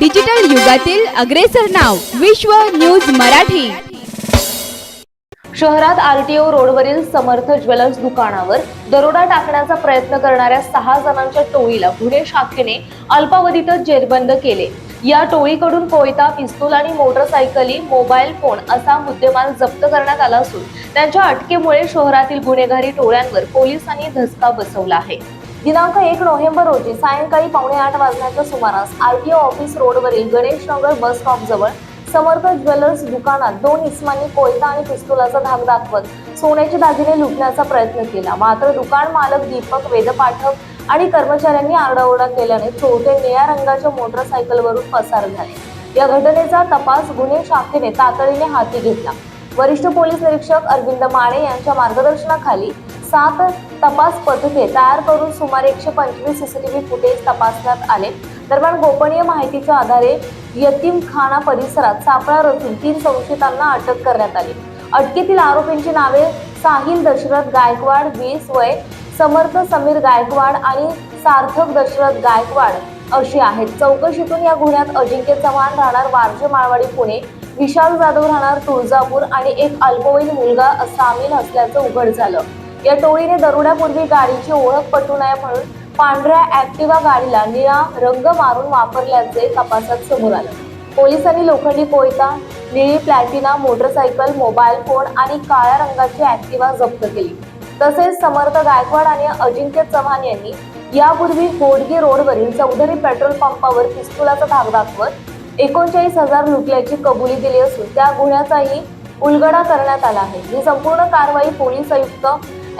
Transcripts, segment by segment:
Digital युगातील अग्रेसर नाव विश्व न्यूज मराठी. शहरात आरटीओ रोडवरील समर्थ ज्वेलर्स दुकानावर दरोडा टाकण्याचा प्रयत्न करणाऱ्या सहा जणांच्या टोळीला गुन्हे शाखेने अल्पावधीतच जेरबंद केले. या टोळीकडून कोयता पिस्तूल आणि मोटरसायकली मोबाईल फोन असा मुद्देमाल जप्त करण्यात आला असून त्यांच्या अटकेमुळे शहरातील गुन्हेगारी टोळ्यांवर पोलिसांनी धसका बसवला आहे. दिनांक एक नोव्हेंबर रोजी सायंकाळी पावणे आठ वाजण्याच्या सुमारास आर टी ओ ऑफिस रोडवरील गणेश नगर बस स्टॉप जवळ समर्थ ज्वेलर्स दुकानात दोन इस्मांनी कोयता आणि पिस्तुलाचा धाक दाखवत सोन्याचे दागिने लुटण्याचा प्रयत्न केला. मात्र दुकान मालक दीपक वेदपाठक आणि कर्मचाऱ्यांनी आरडाओरडा केल्याने चोरटे निळ्या रंगाच्या मोटरसायकलवरून पसार झाले. या घटनेचा तपास गुन्हे शाखेने तातडीने हाती घेतला. वरिष्ठ पोलीस निरीक्षक अरविंद माने यांच्या मार्गदर्शनाखाली सात तपास पथके तयार करून सुमारे एकशे पंचवीस सीसीटीव्ही फुटेज तपासण्यात आले. दरम्यान गोपनीय माहितीच्या आधारे यतीमखाना परिसरात सापळा रचून तीन संशयितांना अटक करण्यात आली. अटकेतील आरोपींची नावे साहिल दशरथ गायकवाड वीस वय समर्थ समीर गायकवाड आणि सार्थक दशरथ गायकवाड अशी आहेत. चौकशीतून या गुन्ह्यात अजिंक्य चव्हाण राहणार वारजे माळवाडी पुणे विशाल जाधव राहणार तुळजापूर आणि एक अल्पवयीन मुलगा सामील असल्याचं उघड झालं. या टोळीने दरोड्यापूर्वी गाडीची ओळख पटू नये म्हणून पांढऱ्या ऍक्टिवा गाडीला निळा रंग मारून वापरल्याचे तपासात समोर आले. पोलिसांनी लोखंडी कोयता निळी प्लॅटिना मोटरसायकल मोबाईल फोन आणि काळ्या रंगाची ऍक्टिवा जप्त केली. तसेच समर्थ गायकवाड आणि अजिंक्य चव्हाण यांनी यापूर्वी होडगी रोडवरील चौधरी पेट्रोल पंपावर पिस्तुलाचा धाक दाखवत एकोणचाळीस हजार लुटल्याची कबुली दिली असून त्या गुन्ह्याचाही उलगडा करण्यात आला आहे. ही संपूर्ण कारवाई पोलीस आयुक्त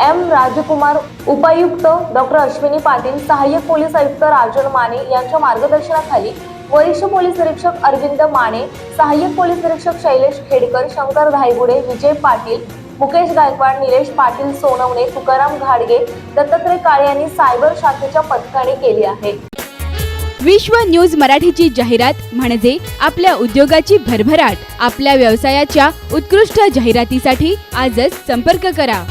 एम राजकुमार उपायुक्त डॉक्टर अश्विनी पाटील सहाय्यक पोलीस आयुक्त राजन माने यांच्या मार्गदर्शनाखाली वरिष्ठ पोलीस निरीक्षक अरविंद माने सहाय्यक पोलीस निरीक्षक शैलेश खेडकर शंकर धायगुडे विजय पाटील मुकेश गायकवाड निलेश पाटील सोनवणे तुकाराम घाडगे दत्तात्रय काळे यांनी सायबर शाखेच्या पथकाने केली आहे. विश्व न्यूज मराठीची जाहिरात म्हणजे आपल्या उद्योगाची भरभराट. आपल्या व्यवसायाच्या उत्कृष्ट जाहिरातीसाठी आजच संपर्क करा.